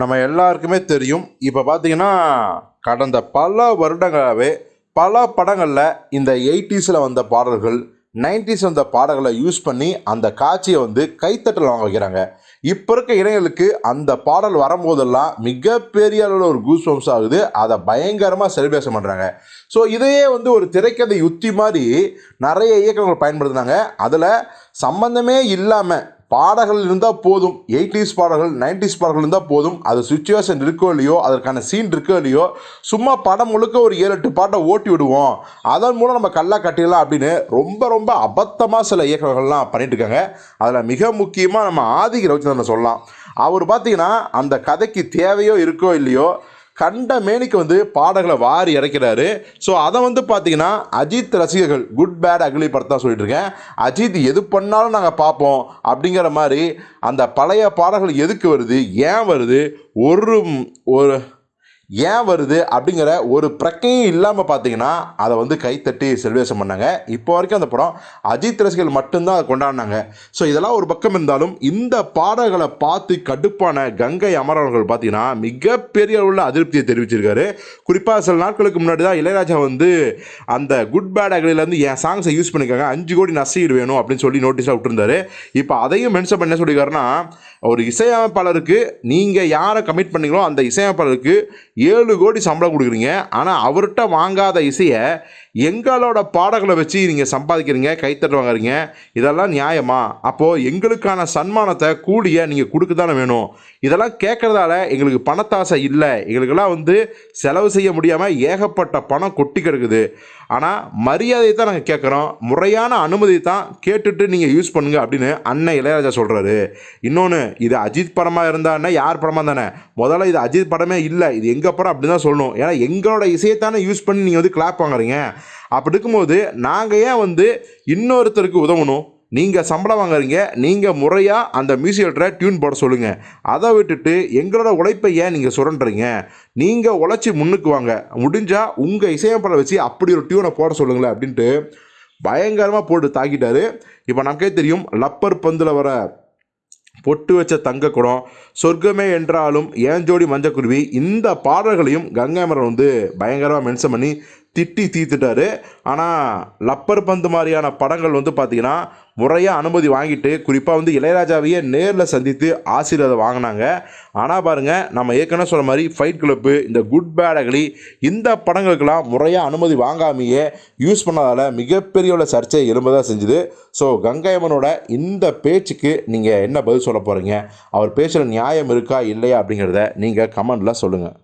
நம்ம எல்லாருக்குமே தெரியும். இப்போ பார்த்தீங்கன்னா கடந்த பல வருடங்களாகவே பல படங்களில் இந்த எயிட்டிஸில் வந்த பாடல்கள் நைன்டிஸ் வந்த பாடல்களை யூஸ் பண்ணி அந்த காட்சியை வந்து கைத்தட்டல் வாங்க வைக்கிறாங்க. இப்போ இருக்க இளைஞர்களுக்கு அந்த பாடல் வரும்போதெல்லாம் மிகப்பெரிய அளவில் ஒரு கூஸ் பம்ப்ஸ் ஆகுது. அதை பயங்கரமாக செலிப்ரேஷன் பண்ணுறாங்க ஸோ இதையே வந்து ஒரு திரைக்கதை யுத்தி மாதிரி நிறைய இயக்கங்கள் பயன்படுத்துனாங்க. அதில் சம்பந்தமே இல்லாமல் பாடல்கள் இருந்தால் போதும். எயிட்டிஸ் பாடல்கள் நைன்டிஸ் பாடல்கள் இருந்தால் போதும். அது சுச்சுவேஷன் இருக்கோ இல்லையோ அதற்கான சீன் இருக்கோ இல்லையோ சும்மா படம் முழுக்க ஒரு ஏழு எட்டு பாட்டை ஓட்டி விடுவோம். அதன் மூலம் நம்ம கல்லா கட்டிடலாம் அப்படின்னு ரொம்ப ரொம்ப அபத்தமாக சில இயக்கங்கள்லாம் பண்ணிட்டு இருக்காங்க அதில் மிக முக்கியமாக நம்ம ஆதிக ரவிச்சந்திரனை சொல்லலாம். அவர் பார்த்தீங்கன்னா அந்த கதைக்கு தேவையோ இருக்கோ இல்லையோ கண்ட மேனிக்கு வந்து பாடல்களை வாரி இறக்கிறாரு ஸோ அதை வந்து பார்த்தீங்கன்னா அஜித் ரசிகர்கள் குட் பேட் அக்லி படத்தை தான் சொல்லிட்டு இருக்கேன். அஜித் எது பண்ணாலும் நாங்கள் பார்ப்போம் அப்படிங்கிற மாதிரி அந்த பழைய பாடல்கள் எதுக்கு வருது ஏன் வருது ஒரு ஒரு ஏன் வருது அப்படிங்கிற ஒரு பிரச்சனையும் இல்லாமல் பார்த்தீங்கன்னா அதை வந்து கைத்தட்டி செல்வேசம் பண்ணாங்க. இப்போ வரைக்கும் அந்த படம் அஜித் ரசிகர்கள் மட்டும்தான் அதை கொண்டாடினாங்க. ஸோ இதெல்லாம் ஒரு பக்கம் இருந்தாலும் இந்த பாடல்களை பார்த்து கடுப்பான கங்கை அமரவர்கள் பார்த்தீங்கன்னா மிகப்பெரிய அளவில் அதிருப்தியை தெரிவிச்சிருக்காரு. குறிப்பாக சில நாட்களுக்கு முன்னாடி தான் இளையராஜா வந்து அந்த குட் பேட் அகலிலேருந்து என் சாங்ஸை யூஸ் பண்ணிக்காங்க அஞ்சு கோடி நசீடு வேணும் அப்படின்னு சொல்லி நோட்டீஸாக விட்டுருந்தாரு. இப்போ அதையும் மென்ஷன் பண்ண சொல்லியிருக்காருன்னா ஒரு இசையமைப்பாளருக்கு நீங்கள் யாரை கமிட் பண்ணீங்களோ அந்த இசையமைப்பாளருக்கு ஏழு கோடி சம்பளம் கொடுக்குறீங்க. ஆனால் அவர்கிட்ட வாங்காத இசையை எங்களோட பாடகளை வச்சு நீங்கள் சம்பாதிக்கிறீங்க கைத்தட்டு வாங்குறீங்க. இதெல்லாம் நியாயமா? அப்போது எங்களுக்கான சன்மானத்தை கூலியை நீங்கள் கொடுக்க தானே வேணும். இதெல்லாம் கேட்குறதால எங்களுக்கு பணத்தாசை இல்லை. எங்களுக்கெல்லாம் வந்து செலவு செய்ய முடியாமல் ஏகப்பட்ட பணம் கொட்டி கிடக்குது. ஆனால் மரியாதையை தான் நாங்கள் கேட்குறோம். முறையான அனுமதி தான் கேட்டுட்டு நீங்கள் யூஸ் பண்ணுங்க அப்படின்னு அண்ணன் இளையராஜா சொல்கிறாரு இன்னொன்று இது அஜித் படமாக இருந்தானே யார் படமாக தானே முதல்ல இது அஜித் படமே இல்லை. இது எங்கள் இதுக்கப்புறம் அப்படி தான் சொல்லணும். ஏன்னா எங்களோட இசையைத்தானே யூஸ் பண்ணி நீங்கள் வந்து கிளாப் வாங்குறீங்க. அப்படி இருக்கும்போது நாங்கள் ஏன் வந்து இன்னொருத்தருக்கு உதவணும்? நீங்கள் சம்பளம் வாங்குறீங்க. நீங்கள் முறையாக அந்த மியூசியல்கிட்ட டியூன் போட சொல்லுங்கள் அதை விட்டுட்டு எங்களோட உழைப்பை ஏன் நீங்கள் சுரண்டுறீங்க? நீங்கள் உழைச்சி முன்னுக்கு வாங்க. முடிஞ்சால் உங்கள் இசையமைப்பாளரை வச்சு அப்படி ஒரு டியூனை போட சொல்லுங்களேன் அப்படின்ட்டு பயங்கரமாக போட்டு தாக்கிட்டாரு. இப்போ நமக்கே தெரியும் லப்பர் பந்தில் வர பொட்டு வச்ச தங்க குடம் சொர்க்கமே என்றாலும் ஏன் ஜோடி மஞ்சக்குருவி இந்த பாடல்களையும் கங்காமரன் வந்து பயங்கரமாக மென்ஷன் பண்ணி திட்டி தீர்த்துட்டாரு ஆனால் லப்பர் பந்து மாதிரியான படங்கள் வந்து பார்த்திங்கன்னா முறையாக அனுமதி வாங்கிட்டு குறிப்பாக வந்து இளையராஜாவையே நேரில் சந்தித்து ஆசீர்வாதம் வாங்கினாங்க. ஆனால் பாருங்கள் நம்ம ஏற்கனவே சொன்ன மாதிரி ஃபைட் கிளப்பு இந்த குட் பேட் அகலி இந்த படங்களுக்கெல்லாம் முறையாக அனுமதி வாங்காமையே யூஸ் பண்ணதால் மிகப்பெரிய உள்ள சர்ச்சை எழும்பதாக செஞ்சுது. ஸோ கங்கையம்மனோட இந்த பேச்சுக்கு நீங்கள் என்ன பதில் சொல்ல போகிறீங்க அவர் பேசுகிற நியாயம் இருக்கா இல்லையா அப்படிங்கிறத நீங்கள் கமெண்டில் சொல்லுங்கள்